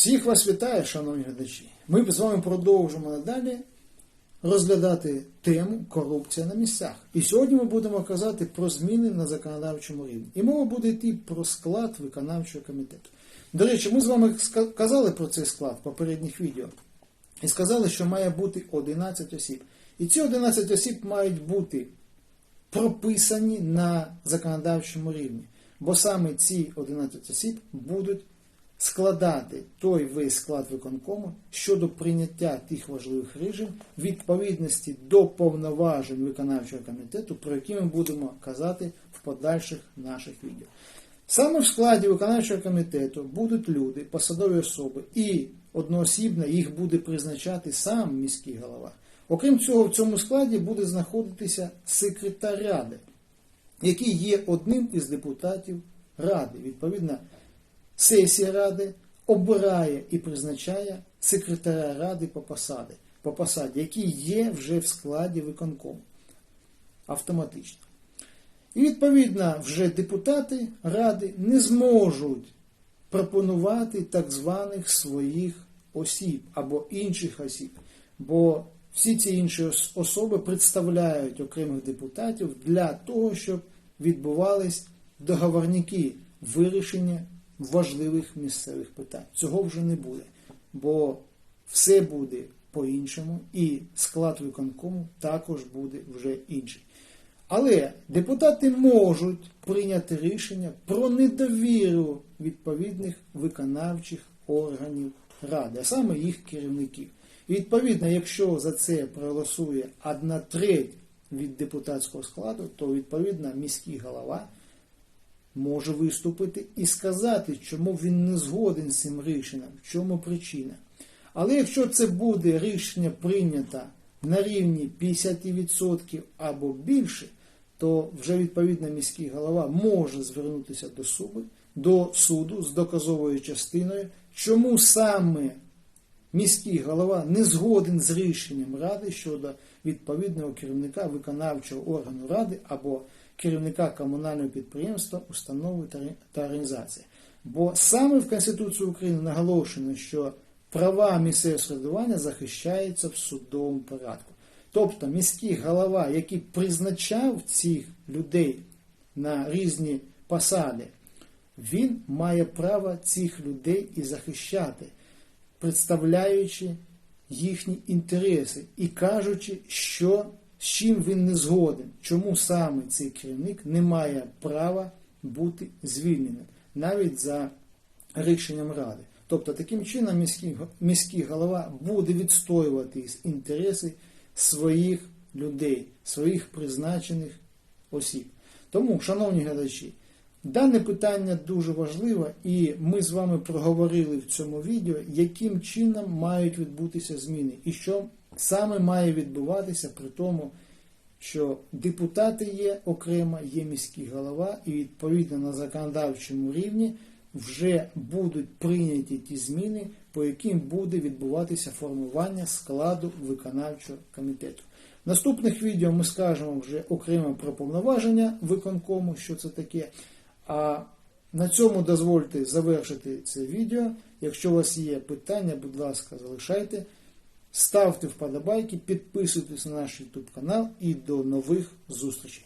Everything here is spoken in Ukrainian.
Всіх вас вітаю, шановні глядачі. Ми з вами продовжимо надалі розглядати тему корупція на місцях. І сьогодні ми будемо казати про зміни на законодавчому рівні. І мова буде йти про склад виконавчого комітету. До речі, ми з вами казали про цей склад в попередніх відео. І сказали, що має бути 11 осіб. І ці 11 осіб мають бути прописані на законодавчому рівні. Бо саме ці 11 осіб будуть складати той весь склад виконкому щодо прийняття тих важливих рішень відповідності до повноважень виконавчого комітету, про які ми будемо казати в подальших наших відео. Саме в складі виконавчого комітету будуть люди, посадові особи, і одноосібно їх буде призначати сам міський голова. Окрім цього, в цьому складі буде знаходитися секретар ради, який є одним із депутатів ради. Відповідно, сесія ради обирає і призначає секретаря ради по посаді, по посаді, який є вже в складі виконкому автоматично. І відповідно вже депутати ради не зможуть пропонувати так званих своїх осіб або інших осіб, бо всі ці інші особи представляють окремих депутатів для того, щоб відбувались договорники вирішення важливих місцевих питань. Цього вже не буде, бо все буде по-іншому, і склад виконкому також буде вже інший. Але депутати можуть прийняти рішення про недовіру відповідних виконавчих органів ради, а саме їх керівників. І відповідно, якщо за це проголосує одна треть від депутатського складу, то відповідно міський голова може виступити і сказати, чому він не згоден з цим рішенням, в чому причина. Але якщо це буде рішення прийнято на рівні 50% або більше, то вже відповідно міський голова може звернутися до суду, до суду з доказовою частиною, чому саме міський голова не згоден з рішенням ради щодо відповідного керівника виконавчого органу ради або керівника комунального підприємства, установи та- організації. Бо саме в Конституції України наголошено, що права місцевого самоврядування захищаються в судовому порядку. Тобто міський голова, який призначав цих людей на різні посади, він має право цих людей і захищати, представляючи їхні інтереси і кажучи, що з чим він не згоден, чому саме цей керівник не має права бути звільненим, навіть за рішенням ради. Тобто таким чином міський, міський голова буде відстоювати інтереси своїх людей, своїх призначених осіб. Тому, шановні глядачі, дане питання дуже важливе, і ми з вами проговорили в цьому відео, яким чином мають відбутися зміни, і що саме має відбуватися при тому, що депутати є окремо, є міський голова, і відповідно на законодавчому рівні вже будуть прийняті ті зміни, по яким буде відбуватися формування складу виконавчого комітету. В наступних відео ми скажемо вже окремо про повноваження виконкому, що це таке. А на цьому дозвольте завершити це відео. Якщо у вас є питання, будь ласка, залишайте. Ставте вподобайки, підписуйтесь на наш YouTube канал і до нових зустрічей.